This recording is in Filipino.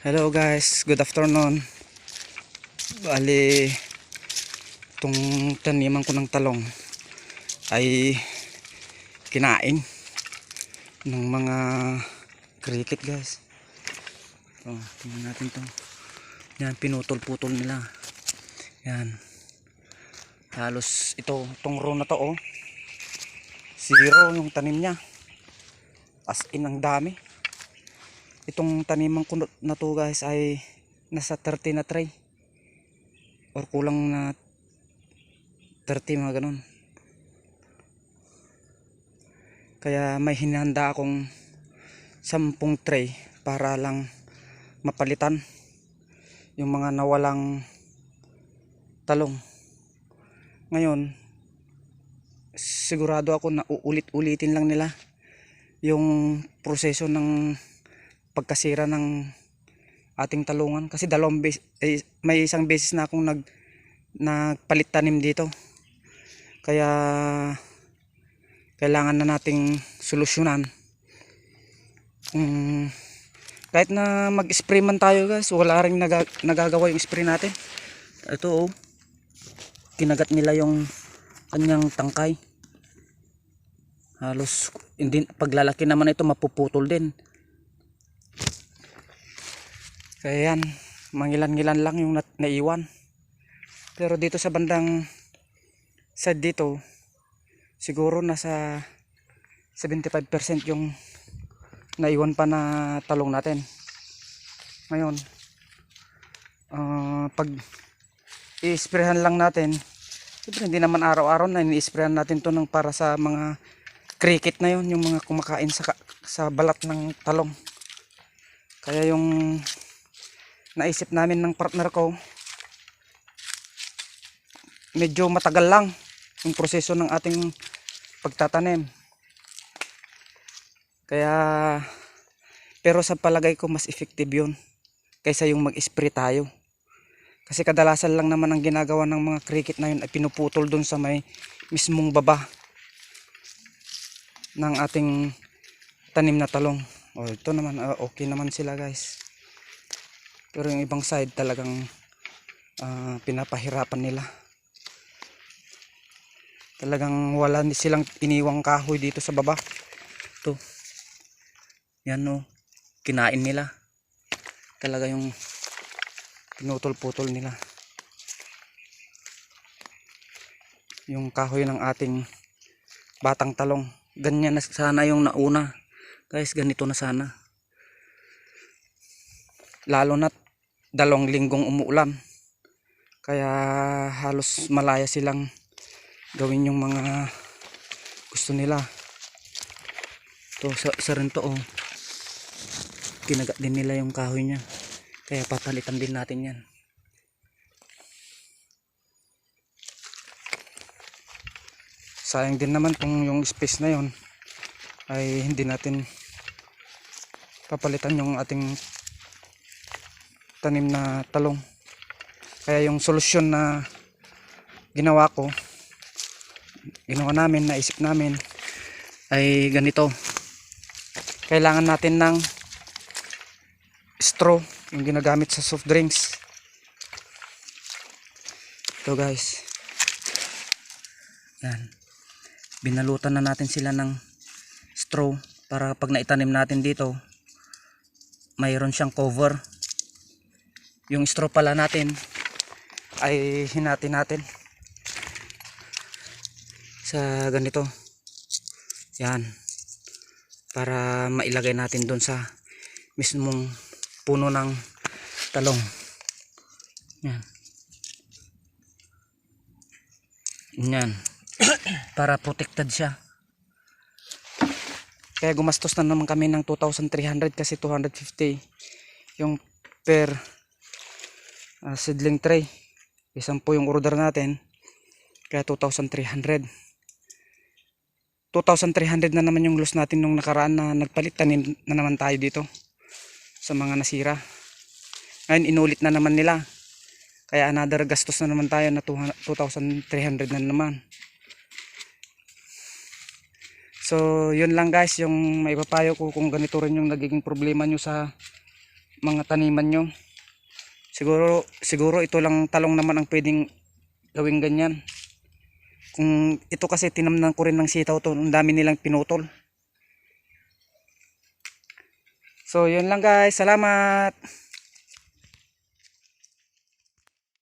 Hello guys, good afternoon. Bali, itong taniman ko ng talong ay kinain ng mga cricket guys. Oh, tingnan natin to. Yan, pinutol-putol nila. Yan. Halos ito, itong row na to oh. Zero yung tanim niya. As in ang dami itong taniman ko na to guys ay nasa 30 na tray or kulang na 30 mga ganun. Kaya may hinanda akong 10 tray para lang mapalitan yung mga nawalang talong. Ngayon sigurado ako na uulit-ulitin lang nila yung proseso ng pagkasira ng ating talungan. Kasi dalawang beses eh, may isang beses na akong nag nagpalit tanim dito. Kaya kailangan na nating solusyonan. Um, kahit na mag-spray man tayo guys wala ring naga, nagagawa yung spray natin. Ito oh. Kinagat nila yung kanyang tangkay. Halos hindi paglalaki naman ito mapuputol din kaya yan, mangilan-ngilan lang yung nat- naiwan. Pero dito sa bandang side dito, siguro nasa 75% yung naiwan pa na talong natin. Ngayon, ah, pag i-sprayhan lang natin, siyempre hindi naman araw-araw na ini-sprayhan natin to ng para sa mga cricket na yon yung mga kumakain sa, sa balat ng talong. Kaya yung naisip namin ng partner ko medyo matagal lang yung proseso ng ating pagtatanim. Kaya pero sa palagay ko mas effective yun kaysa yung mag-spray tayo. Kasi kadalasan lang naman ang ginagawa ng mga cricket na yun ay pinuputol dun sa may mismong baba ng ating tanim na talong. O ito naman ah, okay naman sila guys pero yung ibang side talagang ah, pinapahirapan nila. Talagang wala silang iniwang kahoy dito sa baba. To. Yan no. Kinain nila. Talaga yung pinutol-putol nila. Yung kahoy ng ating batang talong. Ganyan na sana yung nauna. Guys, ganito na sana lalo na dalawang linggong umuulan. Kaya halos malaya silang gawin yung mga gusto nila. To sa, sa rin to oh. Kinagat din nila yung kahoy niya. Kaya papalitan din natin yan. Sayang din naman kung yung space na yon ay hindi natin papalitan yung ating tanim na talong. Kaya yung solusyon na ginawa ko ginawa namin naisip namin ay ganito. Kailangan natin ng straw yung ginagamit sa soft drinks. Ito guys. Yan. Binalutan na natin sila ng straw para pag naitanim natin dito mayroon siyang cover yung straw pala natin ay hinati natin sa ganito. Yan. Para mailagay natin doon sa mismong puno ng talong. Yan. Yan. Para protected siya. Kaya gumastos na naman kami ng 2,300 kasi 250 yung per uh, seedling tray. Isang po yung order natin. Kaya 2,300 2,300 na naman yung loss natin nung nakaraan na nagpalit. Na naman tayo dito sa mga nasira. Ngayon inulit na naman nila. Kaya another gastos na naman tayo na 2,300 na naman. So yun lang guys yung maipapayo ko kung ganito rin yung nagiging problema nyo sa mga taniman nyo. Siguro, siguro ito lang talong naman ang pwedeng gawing ganyan. Kung ito kasi tinamnan ko rin ng sitaw to, ang dami nilang pinutol. So, yun lang guys. Salamat.